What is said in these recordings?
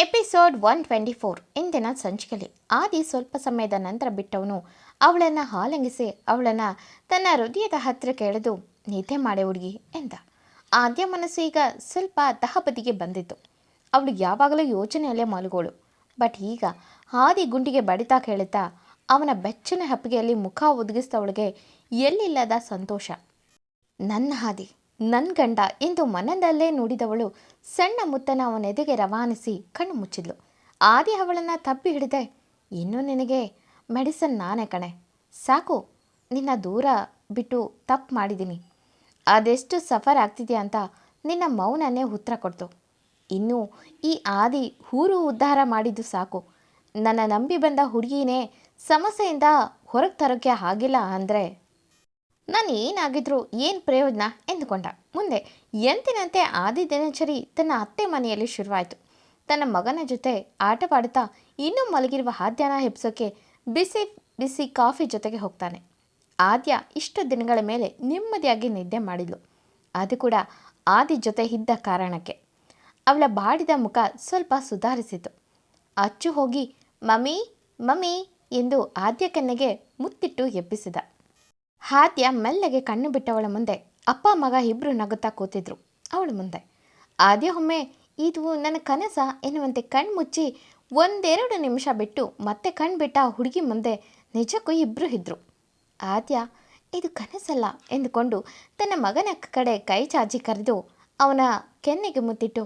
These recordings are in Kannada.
Episode one twenty four. ಇಂದಿನ ಸಂಚಿಕೆಯಲ್ಲಿ ಆದಿ ಸ್ವಲ್ಪ ಸಮಯದ ನಂತರ ಬಿಟ್ಟವನು. ಅವಳನ್ನು ಹಾಲಂಗಿಸಿ ಅವಳನ್ನು ತನ್ನ ಹೃದಯದ ಹತ್ತಿರ ಕೇಳಿದು, ನಿದ್ದೆ ಮಾಡೆ ಹುಡುಗಿ ಎಂದ. ಆದ್ಯ ಮನಸ್ಸು ಈಗ ಸ್ವಲ್ಪ ತಹಬದಿಗೆ ಬಂದಿತ್ತು. ಅವಳು ಯಾವಾಗಲೂ ಯೋಚನೆಯಲ್ಲೇ ಮಲಗೋಳು. ಬಟ್ ಈಗ ಆದಿ ಗುಂಡಿಗೆ ಬಡಿತಾ ಕೇಳುತ್ತಾ, ಅವನ ಬೆಚ್ಚನ ಹಪ್ಪಿಗೆಯಲ್ಲಿ ಮುಖ ಒದಗಿಸಿದವಳಿಗೆ ಎಲ್ಲಿಲ್ಲದ ಸಂತೋಷ. ನನ್ನ ಹಾದಿ ನನ್ನ ಗಂಡ ಎಂದು ಮನದಲ್ಲೇ ನುಡಿದವಳು ಸಣ್ಣ ಮುತ್ತನ ಅವನೆದೆಗೆ ರವಾನಿಸಿ ಕಣ್ಣು ಮುಚ್ಚಿದ್ಲು. ಆದಿ ಅವಳನ್ನು ತಪ್ಪಿ ಹಿಡಿದೆ. ಇನ್ನೂ ನಿನಗೆ ಮೆಡಿಸನ್ ನಾನೇ ಕಣೆ. ಸಾಕು, ನಿನ್ನ ದೂರ ಬಿಟ್ಟು ತಪ್ಪು ಮಾಡಿದ್ದೀನಿ. ಅದೆಷ್ಟು ಸಫರ್ ಆಗ್ತಿದೆಯಾ ಅಂತ ನಿನ್ನ ಮೌನನೇ ಉತ್ತರ ಕೊಡ್ತು. ಇನ್ನು ಈ ಆದಿ ಊರು ಉದ್ಧಾರ ಮಾಡಿದ್ದು ಸಾಕು. ನನ್ನ ನಂಬಿ ಬಂದ ಹುಡುಗಿನೇ ಸಮಸ್ಯೆಯಿಂದ ಹೊರಗೆ ತರೋಕ್ಕೆ ಆಗಿಲ್ಲ ಅಂದರೆ ನಾನು ಏನಾಗಿದ್ರು ಏನು ಪ್ರಯೋಜನ ಎಂದುಕೊಂಡ. ಮುಂದೆ ಎಂತಿನಂತೆ ಆದಿ ದಿನಚರಿ ತನ್ನ ಅತ್ತೆ ಮನೆಯಲ್ಲಿ ಶುರುವಾಯಿತು. ತನ್ನ ಮಗನ ಜೊತೆ ಆಟವಾಡುತ್ತಾ ಇನ್ನೂ ಮಲಗಿರುವ ಆದ್ಯನ ಹೆಪ್ಸೋಕೆ ಬಿಸಿ ಬಿಸಿ ಕಾಫಿ ಜೊತೆಗೆ ಹೋಗ್ತಾನೆ. ಆದ್ಯ ಇಷ್ಟು ದಿನಗಳ ಮೇಲೆ ನೆಮ್ಮದಿಯಾಗಿ ನಿದ್ದೆ ಮಾಡಿದ್ಲು. ಅದು ಕೂಡ ಆದಿ ಜೊತೆ ಇದ್ದ ಕಾರಣಕ್ಕೆ. ಅವಳ ಬಾಡಿದ ಮುಖ ಸ್ವಲ್ಪ ಸುಧಾರಿಸಿತು. ಅಚ್ಚು ಹೋಗಿ, ಮಮ್ಮಿ ಮಮ್ಮಿ ಎಂದು ಆದ್ಯ ಕೆನ್ನೆಗೆ ಮುತ್ತಿಟ್ಟು ಎಬ್ಬಿಸಿದ. ಆದ್ಯ ಮೆಲ್ಲಗೆ ಕಣ್ಣು ಬಿಟ್ಟವಳ ಮುಂದೆ ಅಪ್ಪ ಮಗ ಇಬ್ಬರು ನಗುತ್ತಾ ಕೂತಿದ್ರು ಅವಳ ಮುಂದೆ. ಆದ್ಯ ಒಮ್ಮೆ ಇದು ನನ್ನ ಕನಸ ಎನ್ನುವಂತೆ ಕಣ್ಣು ಮುಚ್ಚಿ ಒಂದೆರಡು ನಿಮಿಷ ಬಿಟ್ಟು ಮತ್ತೆ ಕಣ್ಣು ಬಿಟ್ಟ ಹುಡುಗಿ ಮುಂದೆ ನಿಜಕ್ಕೂ ಇಬ್ಬರು ಇದ್ದರು ಆದ್ಯ, ಇದು ಕನಸಲ್ಲ ಎಂದುಕೊಂಡು ತನ್ನ ಮಗನ ಕಡೆ ಕೈ ಚಾಚಿ ಕರೆದು ಅವನ ಕೆನ್ನೆಗೆ ಮುತ್ತಿಟ್ಟು,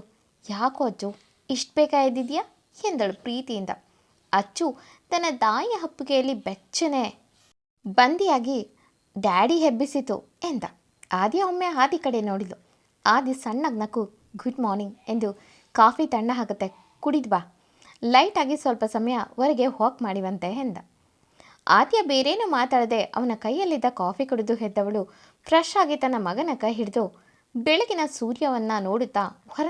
ಯಾಕೋ ಅಜ್ಜು, ಇಷ್ಟು ಬೇಕಾಯ್ದಿದೆಯಾ ಎಂದಳು ಪ್ರೀತಿಯಿಂದ. ಅಚ್ಚು ತನ್ನ ತಾಯಿಯ ಹಪ್ಪಿಗೆಯಲ್ಲಿ ಬೆಚ್ಚನೆ. ಬಂದಿಯಾಗಿ ಡ್ಯಾಡಿ ಹೆಬ್ಬಿಸಿತು ಎಂದ. ಆದಿ ಒಮ್ಮೆ ಆದಿ ಕಡೆ ನೋಡಿದ್ಲು. ಆದಿ ಸಣ್ಣಗೆ ನಕ್ಕು, ಗುಡ್ ಮಾರ್ನಿಂಗ್ ಎಂದು ಕಾಫಿ ತಣ್ಣ ಹಾಕುತ್ತೆ. ಕುಡಿದ್ವಾ ಲೈಟಾಗಿ ಸ್ವಲ್ಪ ಸಮಯ ಹೊರಗೆ ವಾಕ್ ಮಾಡಿವಂತೆ ಎಂದ. ಆದ್ಯ ಬೇರೇನು ಮಾತಾಡದೆ ಅವನ ಕೈಯಲ್ಲಿದ್ದ ಕಾಫಿ ಕುಡಿದು ಹೆದ್ದವಳು ಫ್ರೆಶ್ ಆಗಿ ತನ್ನ ಮಗನ ಕೈ ಹಿಡಿದು ಬೆಳಗಿನ ಸೂರ್ಯವನ್ನು ನೋಡುತ್ತಾ ಹೊರ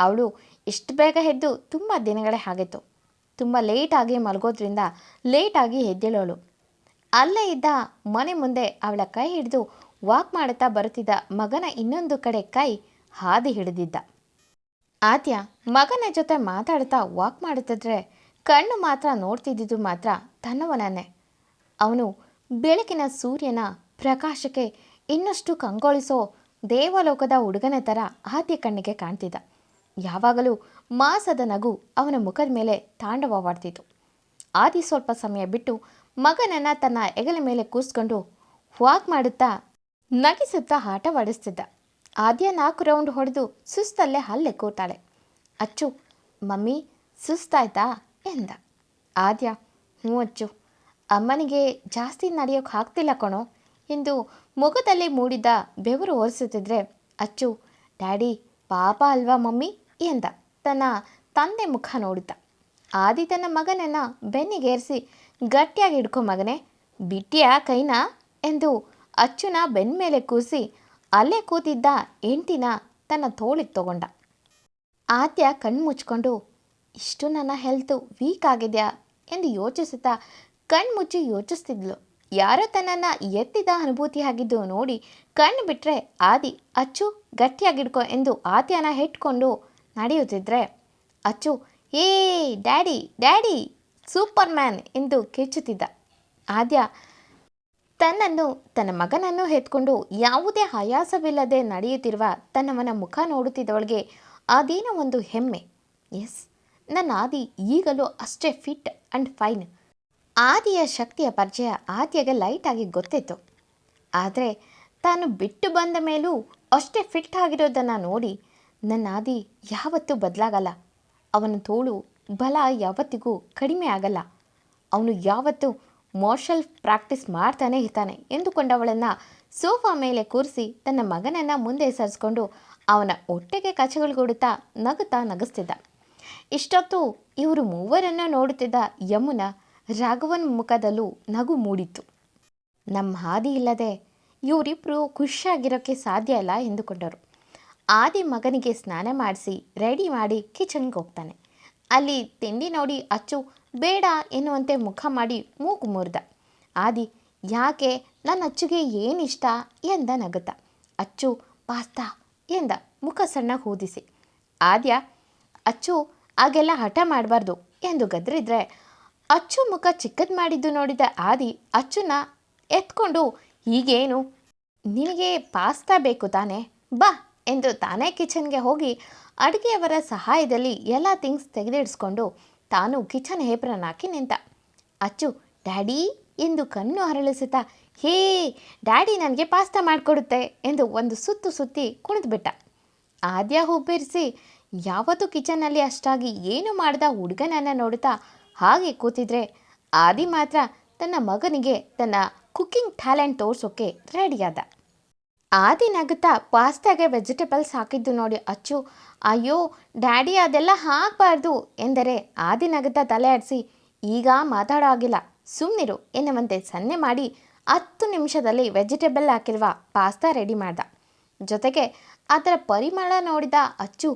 ಅವಳು ಇಷ್ಟು ಬೇಗ ಎದ್ದು ತುಂಬ ದಿನಗಳೇ ಆಗಿತ್ತು. ತುಂಬ ಲೇಟಾಗಿ ಮಲಗೋದ್ರಿಂದ ಲೇಟಾಗಿ ಎದ್ದೇಳೋಳು. ಅಲ್ಲೇ ಇದ್ದ ಮನೆ ಮುಂದೆ ಅವಳ ಕೈ ಹಿಡಿದು ವಾಕ್ ಮಾಡುತ್ತಾ ಬರುತ್ತಿದ್ದ ಮಗನ ಇನ್ನೊಂದು ಕಡೆ ಕೈ ಹಾದಿ ಹಿಡಿದಿದ್ದ. ಆದ್ಯ ಮಗನ ಜೊತೆ ಮಾತಾಡ್ತಾ ವಾಕ್ ಮಾಡುತ್ತಿದ್ರೆ ಕಣ್ಣು ಮಾತ್ರ ನೋಡ್ತಿದ್ದಿದ್ದು ಮಾತ್ರ ತನ್ನವನನ್ನೇ. ಅವನು ಬೆಳಕಿನ ಸೂರ್ಯನ ಪ್ರಕಾಶಕ್ಕೆ ಇನ್ನಷ್ಟು ಕಂಗೊಳಿಸೋ ದೇವಲೋಕದ ಹುಡುಗನ ಥರ ಆದ್ಯ ಕಣ್ಣಿಗೆ ಕಾಣ್ತಿದ್ದ. ಯಾವಾಗಲೂ ಮಾಸದ ನಗು ಅವನ ಮುಖದ ಮೇಲೆ ತಾಂಡವವಾಡ್ತಿತ್ತು. ಆದಿ ಸ್ವಲ್ಪ ಸಮಯ ಬಿಟ್ಟು ಮಗನನ್ನು ತನ್ನ ಹೆಗಲ ಮೇಲೆ ಕೂಸ್ಕೊಂಡು ವಾಕ್ ಮಾಡುತ್ತಾ ನಗಿಸುತ್ತಾ ಆಟವಾಡಿಸ್ತಿದ್ದ. ಆದ್ಯ ನಾಲ್ಕು ರೌಂಡ್ ಹೊಡೆದು ಸುಸ್ತಲ್ಲೇ ಹಲ್ಲೆ ಕೂತಾಳೆ. ಅಚ್ಚು, ಮಮ್ಮಿ, ಸುಸ್ತಾಯ್ತಾ? ಎಂದ. ಆದ್ಯ, ಹ್ಞೂ ಅಚ್ಚು, ಅಮ್ಮನಿಗೆ ಜಾಸ್ತಿ ನಡೆಯೋಕೆ ಆಗ್ತಿಲ್ಲ ಕಣೋ. ಎಂದು ಮುಖದಲ್ಲಿ ಮೂಡಿದ ಬೆವರು ಒರೆಸುತ್ತಿದ್ರೆ ಅಚ್ಚು, ಡ್ಯಾಡಿ, ಪಾಪ ಅಲ್ವಾ ಮಮ್ಮಿ? ಎಂದ. ತನ್ನ ತಂದೆ ಮುಖ ನೋಡಿದ್ದ. ಆದಿ ತನ್ನ ಮಗನನ್ನು ಬೆನ್ನಿಗೇರಿಸಿ ಗಟ್ಟಿಯಾಗಿ ಹಿಡ್ಕೊ ಮಗನೇ, ಬಿಟ್ಟಿಯ ಕೈನಾ ಎಂದು ಅಚ್ಚುನ ಬೆನ್ಮೇಲೆ ಮೇಲೆ ಕೂರಿಸಿ ಅಲ್ಲೇ ಕೂತಿದ್ದ ಹೆಂಡ್ತಿನ ತನ್ನ ತೋಳಿಗೆ ತಗೊಂಡ. ಆದ್ಯ ಕಣ್ಣು ಮುಚ್ಕೊಂಡು, ಇಷ್ಟು ನನ್ನ ಹೆಲ್ತು ವೀಕ್ ಆಗಿದೆಯಾ? ಎಂದು ಯೋಚಿಸುತ್ತಾ ಕಣ್ಣು ಮುಚ್ಚಿ ಯೋಚಿಸ್ತಿದ್ಲು. ಯಾರೋ ತನ್ನನ್ನು ಎತ್ತಿದ ಅನುಭೂತಿ ಆಗಿದ್ದು ನೋಡಿ ಕಣ್ಣು ಬಿಟ್ಟರೆ ಆದಿ, ಅಚ್ಚು ಗಟ್ಟಿಯಾಗಿಡ್ಕೊ ಎಂದು ಆತ್ಯನ ಹೆಟ್ಕೊಂಡು ನಡೆಯುತ್ತಿದ್ರೆ, ಅಚ್ಚು ಏ ಡ್ಯಾಡಿ ಡ್ಯಾಡಿ ಸೂಪರ್ ಮ್ಯಾನ್ ಎಂದು ಕಿಚ್ಚುತ್ತಿದ್ದ ಆದ್ಯ ತನ್ನನ್ನು, ತನ್ನ ಮಗನನ್ನು ಎತ್ಕೊಂಡು ಯಾವುದೇ ಆಯಾಸವಿಲ್ಲದೆ ನಡೆಯುತ್ತಿರುವ ತನ್ನವನ ಮುಖ ನೋಡುತ್ತಿದ್ದವಳಿಗೆ ಅದೇನೋ ಒಂದು ಹೆಮ್ಮೆ. ಎಸ್, ನನ್ನ ಆದಿ ಈಗಲೂ ಅಷ್ಟೇ ಫಿಟ್ ಆ್ಯಂಡ್ ಫೈನ್. ಆದಿಯ ಶಕ್ತಿಯ ಪರಿಚಯ ಆದಿಯಾಗೆ ಲೈಟಾಗಿ ಗೊತ್ತಿತ್ತು. ಆದರೆ ತಾನು ಬಿಟ್ಟು ಬಂದ ಮೇಲೂ ಅಷ್ಟೇ ಫಿಟ್ ಆಗಿರೋದನ್ನು ನೋಡಿ ನನ್ನ ಆದಿ ಯಾವತ್ತೂ ಬದಲಾಗಲ್ಲ. ಅವನ ತೋಳು ಬಲ ಯಾವತ್ತಿಗೂ ಕಡಿಮೆ ಆಗಲ್ಲ. ಅವನು ಯಾವತ್ತೂ ಮಾರ್ಷಲ್ ಪ್ರಾಕ್ಟೀಸ್ ಮಾಡ್ತಾನೆ ಇರ್ತಾನೆ ಎಂದುಕೊಂಡವಳನ್ನು ಸೋಫಾ ಮೇಲೆ ಕೂರಿಸಿ ತನ್ನ ಮಗನನ್ನು ಮುಂದೆ ಸರಿಸ್ಕೊಂಡು ಅವನ ಹೊಟ್ಟೆಗೆ ಕಚಗಳುಗೂಡುತ್ತಾ ನಗುತ್ತಾ ನಗಿಸ್ತಿದ್ದ. ಇಷ್ಟೊತ್ತು ಇವರು ಮೂವರನ್ನು ನೋಡುತ್ತಿದ್ದ ಯಮುನ ರಾಘವನ್ ಮುಖದಲ್ಲೂ ನಗು ಮೂಡಿತ್ತು. ನಮ್ಮ ಹಾದಿ ಇಲ್ಲದೆ ಇವರಿಬ್ಬರು ಖುಷಿಯಾಗಿರೋಕ್ಕೆ ಸಾಧ್ಯ ಇಲ್ಲ ಎಂದುಕೊಂಡರು. ಆದಿ ಮಗನಿಗೆ ಸ್ನಾನ ಮಾಡಿಸಿ ರೆಡಿ ಮಾಡಿ ಕಿಚನ್ಗೆ ಹೋಗ್ತಾನೆ. ಅಲ್ಲಿ ತಿಂಡಿ ನೋಡಿ ಅಚ್ಚು, ಬೇಡ ಎನ್ನುವಂತೆ ಮುಖ ಮಾಡಿ ಮೂಗು ಮುರಿದ. ಆದಿ, ಯಾಕೆ ನನ್ನ ಅಚ್ಚುಗೆ ಏನಿಷ್ಟ ಎಂದ ನಗುತ್ತ. ಅಚ್ಚು, ಪಾಸ್ತಾ ಎಂದ ಮುಖ ಸಣ್ಣ ಹೂದಿಸಿ ಆದ್ಯ, ಅಚ್ಚು, ಆಗೆಲ್ಲ ಹಠ ಮಾಡಬಾರ್ದು ಎಂದು ಗದ್ರಿದ್ರೆ, ಅಚ್ಚು ಮುಖ ಚಿಕ್ಕದ್ ಮಾಡಿದ್ದು ನೋಡಿದ ಆದಿ ಅಚ್ಚುನ ಎತ್ಕೊಂಡು, ಹೀಗೇನು, ನಿನಗೆ ಪಾಸ್ತಾ ಬೇಕು ತಾನೇ, ಬಾ ಎಂದು ತಾನೇ ಕಿಚನ್ಗೆ ಹೋಗಿ ಅಡುಗೆಯವರ ಸಹಾಯದಲ್ಲಿ ಎಲ್ಲ ಥಿಂಗ್ಸ್ ತೆಗೆದಿಡಿಸ್ಕೊಂಡು ತಾನು ಕಿಚನ್ ಹೇಪ್ರನ್ ಹಾಕಿ ನಿಂತ. ಅಚ್ಚು, ಡ್ಯಾಡಿ ಎಂದು ಕಣ್ಣು ಅರಳಿಸುತ್ತಾ, ಹೇ, ಡ್ಯಾಡಿ ನನಗೆ ಪಾಸ್ತಾ ಮಾಡಿಕೊಡುತ್ತೆ ಎಂದು ಒಂದು ಸುತ್ತು ಸುತ್ತಿ ಕುಣಿದ್ಬಿಟ್ಟ. ಆದ್ಯ ಹುಬ್ಬಿರಿಸಿ ಯಾವತ್ತೂ ಕಿಚನ್ನಲ್ಲಿ ಅಷ್ಟಾಗಿ ಏನು ಮಾಡಿದ ಹುಡುಗನನ್ನು ನೋಡುತ್ತಾ ಹಾಗೆ ಕೂತಿದ್ರೆ, ಆದಿ ಮಾತ್ರ ತನ್ನ ಮಗನಿಗೆ ತನ್ನ ಕುಕ್ಕಿಂಗ್ ಟ್ಯಾಲೆಂಟ್ ತೋರಿಸೋಕೆ ರೆಡಿಯಾದ. ಆದಿ ನಗುತ್ತಾ ಪಾಸ್ತಾಗೆ ವೆಜಿಟೇಬಲ್ಸ್ ಹಾಕಿದ್ದು ನೋಡಿ ಅಚ್ಚು. ಅಯ್ಯೋ, ಡ್ಯಾಡಿ ಅದೆಲ್ಲ ಹಾಕಬಾರ್ದು ಎಂದರೆ ಆ ದಿನಾಗುತ್ತಾ ತಲೆ ಆಡಿಸಿ, ಈಗ ಮಾತಾಡೋ ಆಗಿಲ್ಲ ಸುಮ್ಮನಿರು ಎನ್ನುವಂತೆ ಸನ್ನೆ ಮಾಡಿ ಹತ್ತು ನಿಮಿಷದಲ್ಲಿ ವೆಜಿಟೇಬಲ್ ಹಾಕಿರುವ ಪಾಸ್ತಾ ರೆಡಿ ಮಾಡ್ದ. ಜೊತೆಗೆ ಅದರ ಪರಿಮಳ ನೋಡಿದ ಅಚ್ಚು,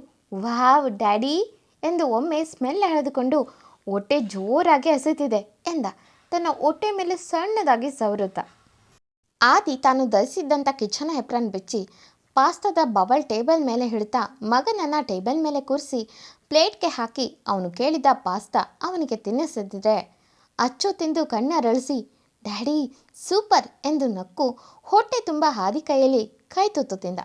ವಾವ್ ಡ್ಯಾಡಿ! ಎಂದು ಒಮ್ಮೆ ಸ್ಮೆಲ್ ಎಳೆದುಕೊಂಡು ಹೊಟ್ಟೆ ಜೋರಾಗಿ ಹಸಿತಿದೆ ಎಂದ. ತನ್ನ ಹೊಟ್ಟೆ ಮೇಲೆ ಸಣ್ಣದಾಗಿ ಸವರುತ್ತ ಆದಿ ತಾನು ಧರಿಸಿದ್ದಂಥ ಕಿಚನ್ ಹೆಪ್ರನ್ ಬಿಚ್ಚಿ, ಪಾಸ್ತಾದ ಬವಲ್ ಟೇಬಲ್ ಮೇಲೆ ಹಿಡಿತಾ ಮಗನನ್ನು ಟೇಬಲ್ ಮೇಲೆ ಕೂರಿಸಿ ಪ್ಲೇಟ್ಗೆ ಹಾಕಿ ಅವನು ಕೇಳಿದ ಪಾಸ್ತಾ ಅವನಿಗೆ ತಿನ್ನಿಸಿದ್ರೆ ಅಚ್ಚು ತಿಂದು ಕಣ್ಣರಳಿಸಿ, ಡ್ಯಾಡಿ, ಸೂಪರ್ ಎಂದು ನಕ್ಕು ಹೊಟ್ಟೆ ತುಂಬ ಹಾದಿ ಕೈಯಲ್ಲಿ ಕೈ ತುತ್ತು ತಿಂದ.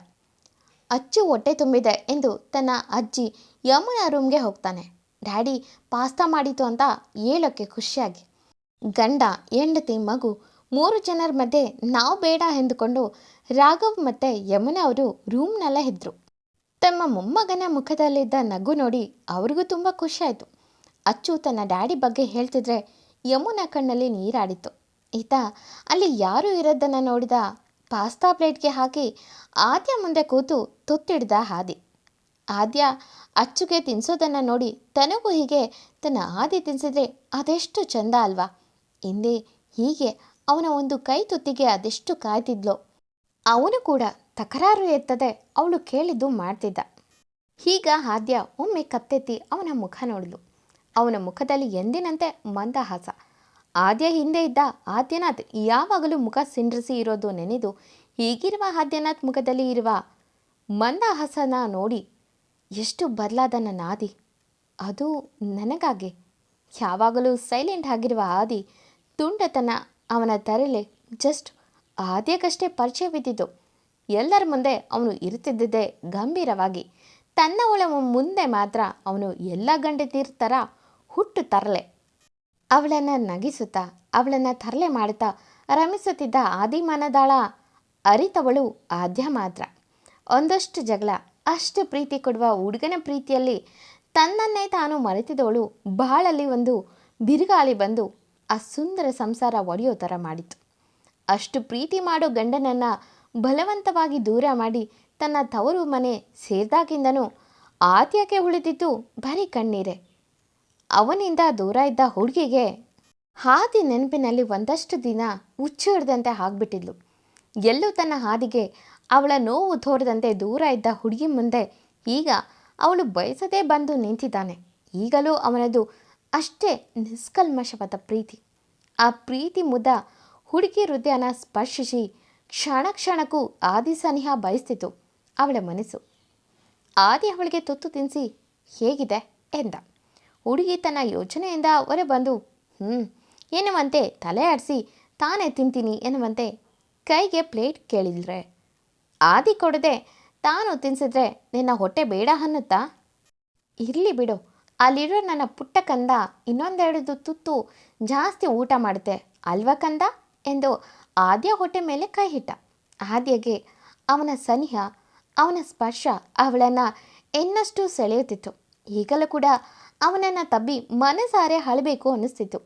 ಅಚ್ಚು ಹೊಟ್ಟೆ ತುಂಬಿದೆ ಎಂದು ತನ್ನ ಅಜ್ಜಿ ಯಮುನಾ ರೂಮ್ಗೆ ಹೋಗ್ತಾನೆ. ಡ್ಯಾಡಿ, ಪಾಸ್ತಾ ಮಾಡಿತು ಅಂತ ಹೇಳೋಕ್ಕೆ ಖುಷಿಯಾಗಿ. ಗಂಡ, ಹೆಂಡತಿ, ಮಗು ಮೂರು ಜನರ ಮಧ್ಯೆ ನಾವು ಬೇಡ ಎಂದುಕೊಂಡು ರಾಘವ್ ಮತ್ತು ಯಮುನಾ ಅವರು ರೂಮ್ನಲ್ಲೇ ಇದ್ದರು ತಮ್ಮ ಮೊಮ್ಮಗನ ಮುಖದಲ್ಲಿದ್ದ ನಗು ನೋಡಿ ಅವ್ರಿಗೂ ತುಂಬ ಖುಷಿಯಾಯಿತು ಅಚ್ಚು ತನ್ನ ಡ್ಯಾಡಿ ಬಗ್ಗೆ ಹೇಳ್ತಿದ್ರೆ ಯಮುನಾ ಕಣ್ಣಲ್ಲಿ ನೀರಾಡಿತು ಈತ ಅಲ್ಲಿ ಯಾರು ಇರೋದನ್ನು ನೋಡಿದ ಪಾಸ್ತಾ ಪ್ಲೇಟ್ಗೆ ಹಾಕಿ ಆದ್ಯ ಮುಂದೆ ಕೂತು ತುತ್ತಿಡ್ದ ಹಾದಿ ಆದ್ಯ ಅಚ್ಚುಗೆ ತಿನ್ಸೋದನ್ನು ನೋಡಿ ತನಗೂ ಹೀಗೆ ತನ್ನ ಆದಿ ತಿನ್ಸಿದ್ರೆ ಅದೆಷ್ಟು ಚಂದ ಅಲ್ವಾ? ಹಿಂದೆ ಹೀಗೆ ಅವನ ಒಂದು ಕೈ ತುತ್ತಿಗೆ ಅದೆಷ್ಟು ಕಾಯ್ತಿದ್ಲೋ, ಅವನು ಕೂಡ ತಕರಾರು ಎತ್ತದೆ ಅವಳು ಕೇಳಿದ್ದು ಮಾಡ್ತಿದ್ದ. ಹೀಗ ಆದ್ಯ ಒಮ್ಮೆ ಕತ್ತೆತ್ತಿ ಅವನ ಮುಖ ನೋಡಿದ್ಲು. ಅವನ ಮುಖದಲ್ಲಿ ಎಂದಿನಂತೆ ಮಂದಹಾಸ. ಆದ್ಯ ಹಿಂದೆ ಇದ್ದ ಆದ್ಯನಾಥ್ ಯಾವಾಗಲೂ ಮುಖ ಸಿಂಡ್ರಿಸಿ ಇರೋದು ನೆನೆದು ಹೀಗಿರುವ ಆದ್ಯನಾಥ್ ಮುಖದಲ್ಲಿ ಇರುವ ಮಂದಹಾಸನ ನೋಡಿ ಎಷ್ಟು ಬದಲಾದ ನನ್ನ ಆದಿ ಅದು ನನಗಾಗೆ. ಯಾವಾಗಲೂ ಸೈಲೆಂಟ್ ಆಗಿರುವ ಆದಿ ತುಂಡತನ ಅವನ ತರಲೆ ಜಸ್ಟ್ ಆದ್ಯಕ್ಕಷ್ಟೇ ಪರಿಚಯವಿದ್ದಿದ್ದು ಎಲ್ಲರ ಮುಂದೆ ಅವನು ಇರುತ್ತಿದ್ದೇ ಗಂಭೀರವಾಗಿ. ತನ್ನ ಒಳ ಮುಂದೆ ಮಾತ್ರ ಅವನು ಎಲ್ಲ ಗಂಡತಿರ್ ಥರ ಹುಟ್ಟು ತರಲೆ. ಅವಳನ್ನು ನಗಿಸುತ್ತಾ, ಅವಳನ್ನು ತರಲೆ ಮಾಡುತ್ತಾ ರಮಿಸುತ್ತಿದ್ದ ಆದಿಮಾನದಾಳ ಅರಿತವಳು ಆದ್ಯ ಮಾತ್ರ. ಒಂದಷ್ಟು ಜಗಳ, ಅಷ್ಟು ಪ್ರೀತಿ ಕೊಡುವ ಹುಡುಗನ ಪ್ರೀತಿಯಲ್ಲಿ ತನ್ನನ್ನೇ ತಾನು ಮರೆತಿದವಳು ಬಾಳಲ್ಲಿ ಒಂದು ಬಿರುಗಾಳಿ ಬಂದು ಆ ಸುಂದರ ಸಂಸಾರ ಒಡೆಯೋ ಥರ ಮಾಡಿತು. ಅಷ್ಟು ಪ್ರೀತಿ ಮಾಡೋ ಗಂಡನನ್ನು ಬಲವಂತವಾಗಿ ದೂರ ಮಾಡಿ ತನ್ನ ತವರು ಮನೆ ಸೇರಿದಾಗಿಂದನೂ ಆದ್ಯಕ್ಕೆ ಉಳಿದಿದ್ದು ಬರೀ ಕಣ್ಣೀರೆ. ಅವನಿಂದ ದೂರ ಇದ್ದ ಹುಡುಗಿಗೆ ಹಾದಿ ನೆನಪಿನಲ್ಲಿ ಒಂದಷ್ಟು ದಿನ ಹುಚ್ಚು ಹಿಡ್ದಂತೆ ಆಗ್ಬಿಟ್ಟಿದ್ಲು. ಎಲ್ಲೂ ತನ್ನ ಹಾದಿಗೆ ಅವಳ ನೋವು ತೋರದಂತೆ ದೂರ ಇದ್ದ ಹುಡುಗಿ ಮುಂದೆ ಈಗ ಅವಳು ಬಯಸದೇ ಬಂದು ನಿಂತಿದ್ದಾನೆ. ಈಗಲೂ ಅವನದು ಅಷ್ಟೇ ನಿಷ್ಕಲ್ಮಶವಾದ ಪ್ರೀತಿ. ಆ ಪ್ರೀತಿ ಮುದ ಹುಡುಗಿ ಹೃದಯನ ಸ್ಪರ್ಶಿಸಿ ಕ್ಷಣ ಕ್ಷಣಕ್ಕೂ ಆದಿ ಸನಿಹ ಬಯಸ್ತಿತ್ತು ಅವಳ ಮನಸ್ಸು. ಆದಿ ಅವಳಿಗೆ ತುತ್ತು ತಿನ್ನಿಸಿ ಹೇಗಿದೆ ಎಂದ. ಹುಡುಗಿ ತನ್ನ ಯೋಚನೆಯಿಂದ ಹೊರೆ ಬಂದು ಹ್ಞೂ ಎನ್ನುವಂತೆ ತಲೆ ಆಡಿಸಿ, ತಾನೇ ತಿಂತೀನಿ ಎನ್ನುವಂತೆ ಕೈಗೆ ಪ್ಲೇಟ್ ಕೇಳಿದ್ರೆ. ಆದಿ ಕೊಡದೆ ತಾನು ತಿನ್ಸಿದ್ರೆ ನಿನ್ನ ಹೊಟ್ಟೆ ಬೇಡ ಅನ್ನುತ್ತಾ? ಇರಲಿ ಬಿಡು ಅಲ್ಲಿರೋ ನನ್ನ ಪುಟ್ಟ ಕಂದ ಇನ್ನೊಂದೆರಡು ತುತ್ತು ಜಾಸ್ತಿ ಊಟ ಮಾಡುತ್ತೆ. ಅಲ್ವ ಕಂದ? ಎಂದು ಆದ್ಯ ಹೊಟ್ಟೆ ಮೇಲೆ ಕೈ ಹಿಟ್ಟ ಆದ್ಯಗೆ ಅವನ ಸನಿಹ, ಅವನ ಸ್ಪರ್ಶ ಅವಳನ್ನು ಇನ್ನಷ್ಟು ಸೆಳೆಯುತ್ತಿತ್ತು. ಈಗಲೂ ಕೂಡ ಅವನನ್ನು ತಬ್ಬಿ ಮನಸಾರೆ ಅಳಬೇಕು ಅನ್ನಿಸ್ತಿತ್ತು.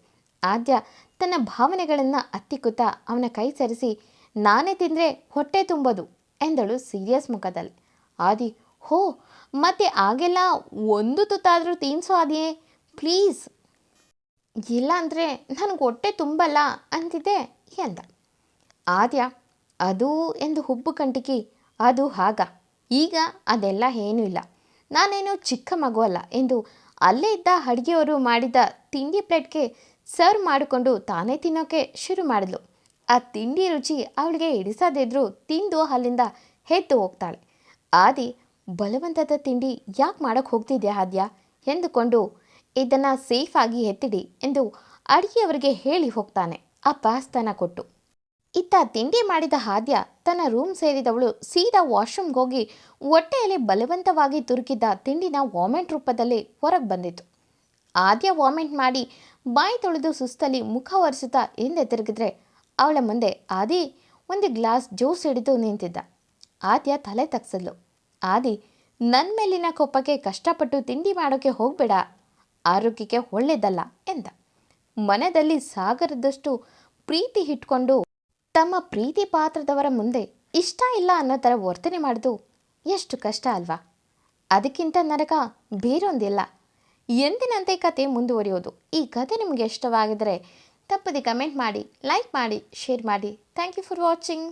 ಆದ್ಯ ತನ್ನ ಭಾವನೆಗಳನ್ನು ಅತ್ತಿಕ್ಕುತ್ತಾ ಅವನ ಕೈ ಸರಿಸಿ, ನಾನೇ ತಿಂದರೆ ಹೊಟ್ಟೆ ತುಂಬೋದು ಎಂದಳು ಸೀರಿಯಸ್ ಮುಖದಲ್ಲಿ. ಆದಿ ಹೋ, ಮತ್ತೆ ಆಗೆಲ್ಲ ಒಂದು ತುತ್ತಾದರೂ ತೀನ್ಸೋ ಅದೇ ಪ್ಲೀಸ್. ಇಲ್ಲ ಅಂದರೆ ನನಗೆ ಹೊಟ್ಟೆ ತುಂಬಲ್ಲ ಅಂತಿದ್ದೆ ಎಂದ. ಆದ್ಯ, ಅದು ಎಂದು ಹುಬ್ಬು ಕಂಟಿಕಿ, ಅದು ಹಾಗ. ಈಗ ಅದೆಲ್ಲ ಏನೂ ಇಲ್ಲ. ನಾನೇನು ಚಿಕ್ಕ ಮಗು ಅಲ್ಲ ಎಂದು ಅಲ್ಲೇ ಇದ್ದ ಅಡುಗೆಯವರು ಮಾಡಿದ ತಿಂಡಿ ಪ್ಲೇಟ್ಗೆ ಸರ್ವ್ ಮಾಡಿಕೊಂಡು ತಾನೇ ತಿನ್ನೋಕ್ಕೆ ಶುರು ಮಾಡಿದ್ಲು. ಆ ತಿಂಡಿ ರುಚಿ ಅವಳಿಗೆ ಹಿಡಿಸದಿದ್ರೂ ತಿಂದು ಅಲ್ಲಿಂದ ಎದ್ದು ಹೋಗ್ತಾಳೆ. ಆದಿ ಬಲವಂತದ ತಿಂಡಿ ಯಾಕೆ ಮಾಡಕ್ಕೆ ಹೋಗ್ತಿದ್ಯಾ ಆದ್ಯ? ಎಂದುಕೊಂಡು, ಇದನ್ನು ಸೇಫಾಗಿ ಎತ್ತಿಡಿ ಎಂದು ಅಡಿಗೆಯವರಿಗೆ ಹೇಳಿ ಹೋಗ್ತಾನೆ. ಆ ಪಾಸ್ತಾನ ಕೊಟ್ಟು. ಇತ್ತ ತಿಂಡಿ ಮಾಡಿದ ಹಾದ್ಯ ತನ್ನ ರೂಮ್ ಸೇರಿದವಳು ಸೀದಾ ವಾಶ್ರೂಮ್ಗೆ ಹೋಗಿ ಹೊಟ್ಟೆಯಲ್ಲಿ ಬಲವಂತವಾಗಿ ತುರುಕಿದ್ದ ತಿಂಡಿನ ವಾಮೆಂಟ್ ರೂಪದಲ್ಲಿ ಹೊರಗೆ ಬಂದಿತ್ತು. ಆದ್ಯ ವಾಮೆಂಟ್ ಮಾಡಿ ಬಾಯಿ ತೊಳೆದು ಸುಸ್ತಲ್ಲಿ ಮುಖ ಒರೆಸುತ್ತಾ ಹಿಂದೆ ತಿರುಗಿದ್ರೆ ಅವಳ ಮುಂದೆ ಆದಿ ಒಂದು ಗ್ಲಾಸ್ ಜ್ಯೂಸ್ ಹಿಡಿದು ನಿಂತಿದ್ದ. ಆದ್ಯ ತಲೆ ತಗ್ಸಿದ್ಲು. ಆದಿ ನನ್ನ ಮೇಲಿನ ಕೋಪಕ್ಕೆ ಕಷ್ಟಪಟ್ಟು ತಿಂಡಿ ಮಾಡೋಕ್ಕೆ ಹೋಗಬೇಡ, ಆರೋಗ್ಯಕ್ಕೆ ಒಳ್ಳೆಯದಲ್ಲ ಎಂದ. ಮನದಲ್ಲಿ ಸಾಗರದಷ್ಟು ಪ್ರೀತಿ ಇಟ್ಕೊಂಡು ತಮ್ಮ ಪ್ರೀತಿ ಪಾತ್ರದವರ ಮುಂದೆ ಇಷ್ಟ ಇಲ್ಲ ಅನ್ನೋ ಥರ ವರ್ತನೆ ಮಾಡೋದು ಎಷ್ಟು ಕಷ್ಟ ಅಲ್ವಾ? ಅದಕ್ಕಿಂತ ನರಕ ಬೇರೊಂದಿಲ್ಲ. ಎಂದಿನಂತೆ ಕತೆ ಮುಂದುವರಿಯೋದು. ಈ ಕತೆ ನಿಮಗೆ ಇಷ್ಟವಾಗಿದ್ದರೆ ತಪ್ಪದೆ ಕಮೆಂಟ್ ಮಾಡಿ ಲೈಕ್ ಮಾಡಿ ಶೇರ್ ಮಾಡಿ. Thank you for watching